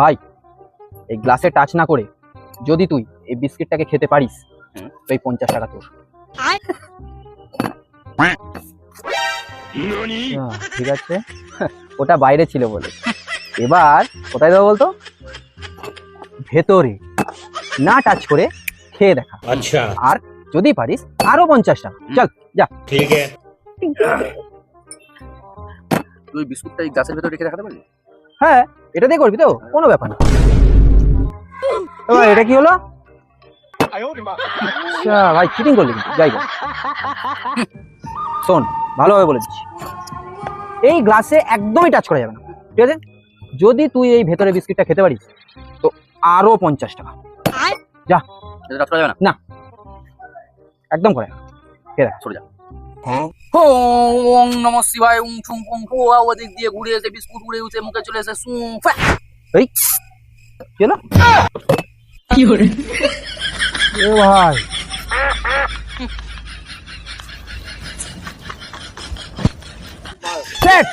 ভাই এই গ্লাসে টাচ না করে যদি তুই এই বিস্কিটটাকে খেতে পারিস তো এই পঞ্চাশ টাকা তোর। আচ্ছা, ঠিক আছে। ওটা বাইরে ছিল বলে। এবার কোথায় দেবো বলতো? ভেতরে। না টাচ করে খেয়ে দেখা। আচ্ছা। আর যদি পারিস আরও পঞ্চাশ টাকা। চল যা। ঠিক আছে। তুই বিস্কুটটা এই গাছের ভেতরে রেখে দেখাতে পারবি? হ্যাঁ এটা দিয়ে করবি তো? কোনো ব্যাপার না। এটা কি হলো? আচ্ছা ভাই চিটিং করলি কিন্তু। যাই হোক। শোন ভালোভাবে বলে দিচ্ছি। এই গ্লাসে একদমই টাচ করা যাবে না। ঠিক আছে? যদি তুই এই ভেতরে বিস্কিটটা খেতে পারিস তো আরও পঞ্চাশ টাকা। এটা টাচ করা যাবে না? না। একদম করে সরে যা। ওং নম শিবায় উং কুং ফু আ ওদিক দিয়ে ঘুরে এসে বিস্কুট উড়ে উঠে মুখে চলে এসে সু ফ্যা। এই কি হলো? এ ভাই। সেট